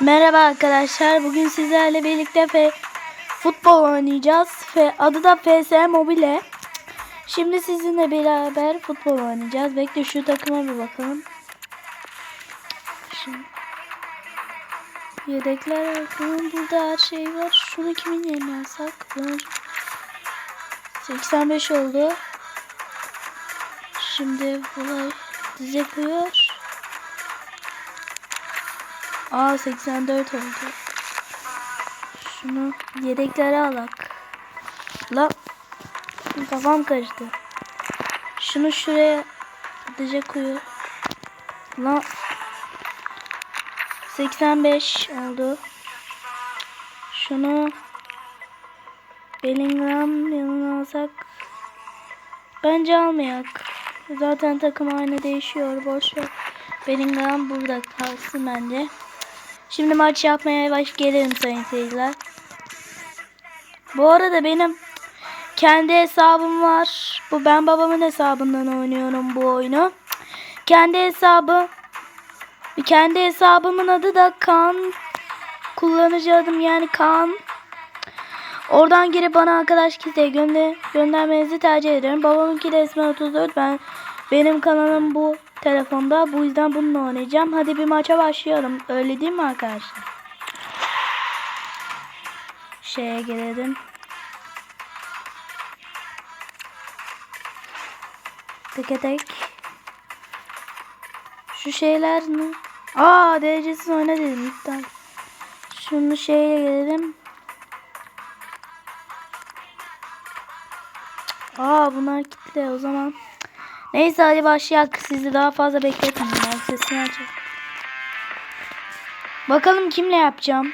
Merhaba arkadaşlar. Bugün sizlerle birlikte fe futbol oynayacağız. Fe adı da FS Mobile. Şimdi sizinle beraber futbol oynayacağız. Bekle şu takıma bir bakalım. Şimdi. Yedekler bakalım. Burada her şey var. Şunu kimin yerine alsak? Bunu- 85 oldu. Şimdi olay dize yapıyor. Aa 84 oldu. Şunu yedeklere alak. La kafam karıştı. Şunu şuraya dize koyu. La 85 oldu. Şunu Bellingham yanına alsak bence almayak. Zaten takım aynı değişiyor. Boş ver. Bellingham burada kalsın bence. Şimdi maç yapmaya baş gelelim sayın seyirciler. Bu arada benim kendi hesabım var. Bu ben babamın hesabından oynuyorum bu oyunu. Kendi hesabı kendi hesabımın adı da Kaan. Kullanıcı adım yani Kaan. Oradan girip bana arkadaş kitle gönder göndermenizi tercih ederim. Babamınki de ismi 34. Ben benim kanalım bu telefonda. Bu yüzden bununla oynayacağım. Hadi bir maça başlayalım. Öyle değil mi arkadaşlar? Şeye gelelim. Tek tek. Şu şeyler ne? Aa derecesiz oyna dedim iptal. Şunu şeye gelelim. Aa bunlar kitle o zaman. Neyse hadi başlayalım. Sizi daha fazla bekletmeyeyim. Ben sesini açayım. Bakalım kimle yapacağım.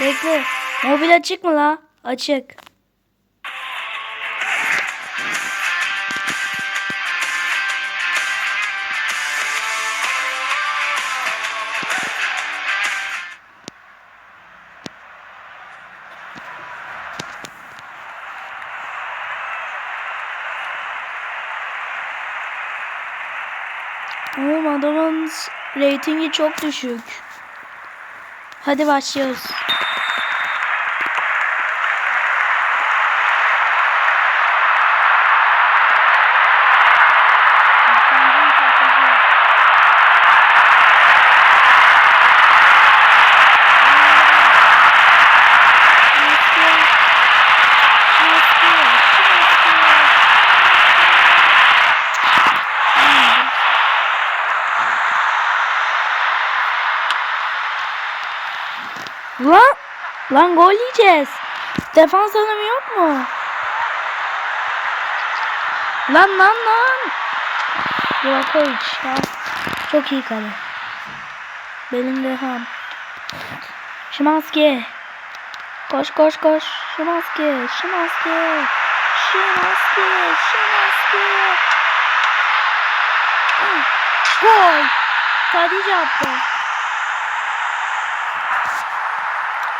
Bekle. Mobil açık mı la? Açık. Oğlum adamın reytingi çok düşük. Hadi başlıyoruz. Lan, lan gol yiyeceğiz. Defans adamı yok mu? Lan lan lan. Livakovic ya. Çok iyi kale. Bellingham. Şimanski. Koş koş koş. Şimanski. Şimanski. Şimanski. Şimanski. Ah, Gol. Tadic attı.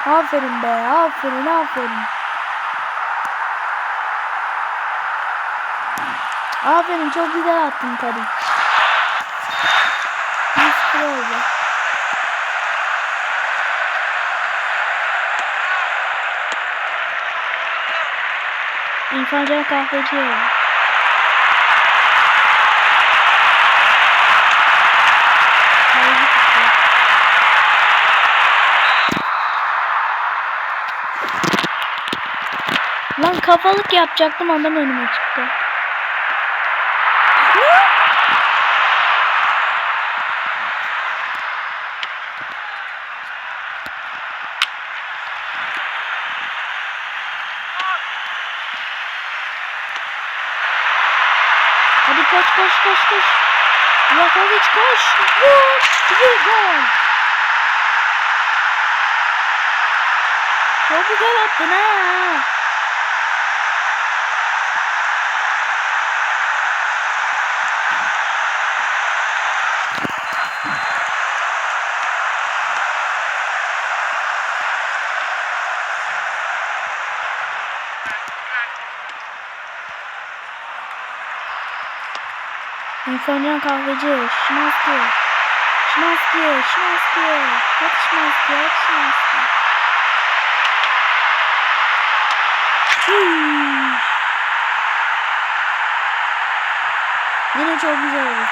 Aferin be, aferin, aferin. Aferin, çok güzel attın tabii. 100 oldu. İrfan Can kahveci oldu. Kafalık yapacaktım adam önüme çıktı. Hadi koş koş koş koş. Yakovic koş. Vur. Vur gol. Çok güzel attın ha. İnsancan kahveci. Şınav Şimanski, Şimanski. Hadi Şimanski, hadi Şimanski. Yine çok güzel oldu.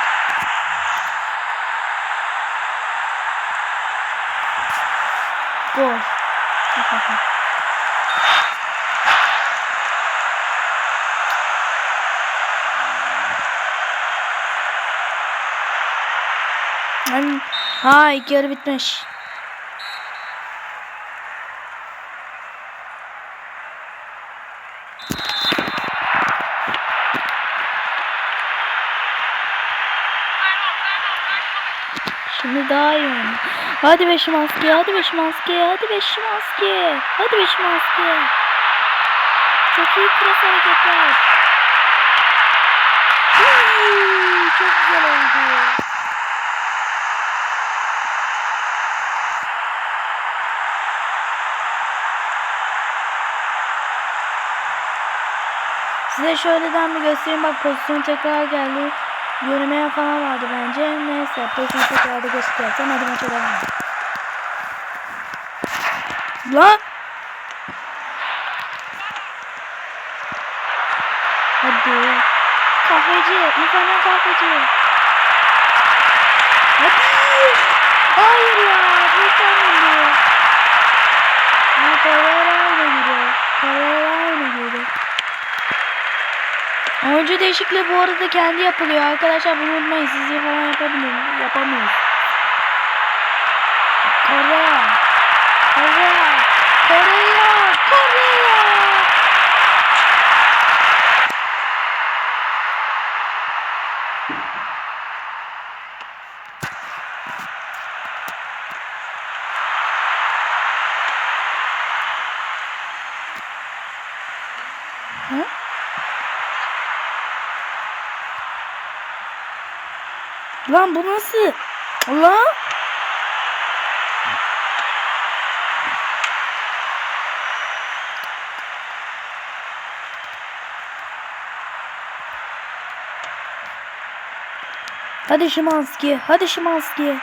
Gol. Hani- Ha ilk yarı bitmiş. Şimdi daha iyi. Hadi be Şimanski, hadi be Şimanski, hadi be Şimanski, hadi be Şimanski. Çok iyi pres hareketler. Çok güzel oldu. Size şöyleden bir göstereyim bak pozisyon tekrar geldi. Yürümeye falan vardı bence. Neyse pozisyon tekrar da göstereceğim. Hadi maça devam. Lan! Hadi. Kahveci. İnsanlar kahveci. Hadi. Hayır ya. Bu tanrım Ha Pereira aynı giriyor. Pereira aynı giriyor. Oyuncu değişikliği bu arada kendi yapılıyor arkadaşlar bunu unutmayın siz falan yapabilir yapamıyoruz. Korea. Lan bu nasıl? Lan? Hadi Şimanski, hadi Şimanski.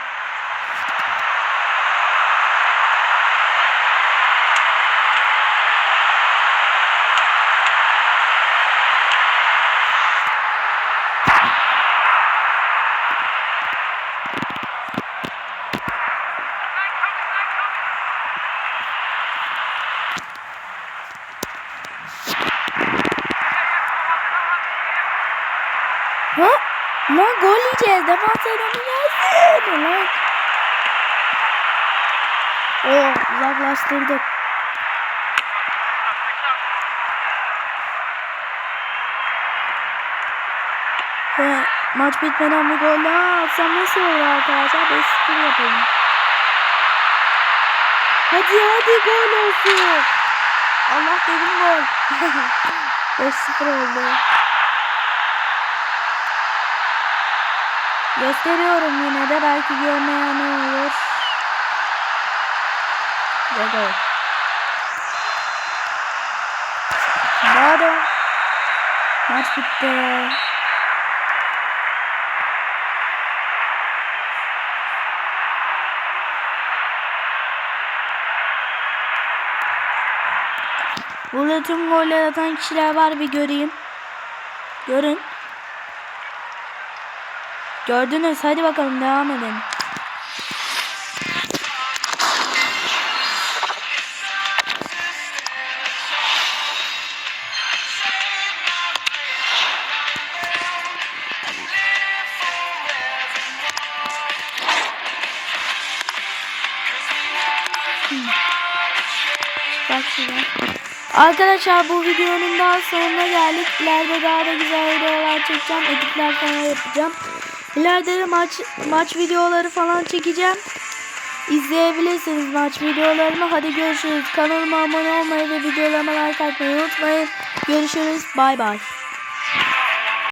Ha? Lan gol yiyeceğiz. Defans adamı gelsin. Lan. Oh uzaklaştırdık. Ve maç bitmeden bir gol daha atsam nasıl olur arkadaşlar? 5-0 yapalım. Hadi hadi gol olsun. Allah dedim gol. 5-0 oldu. Gösteriyorum yine de belki görmeyen ne olur. Daha da maç bitti. Burada tüm goller atan kişiler var bir göreyim. Görün. Gördünüz. Hadi bakalım devam edelim. Arkadaşlar bu videonun daha sonuna geldik. İleride daha da güzel videolar çekeceğim. Editler falan yapacağım. İleride de maç maç videoları falan çekeceğim. İzleyebilirsiniz maç videolarımı. Hadi görüşürüz. Kanalıma abone olmayı ve videolarıma like atmayı unutmayın. Görüşürüz. Bay bay.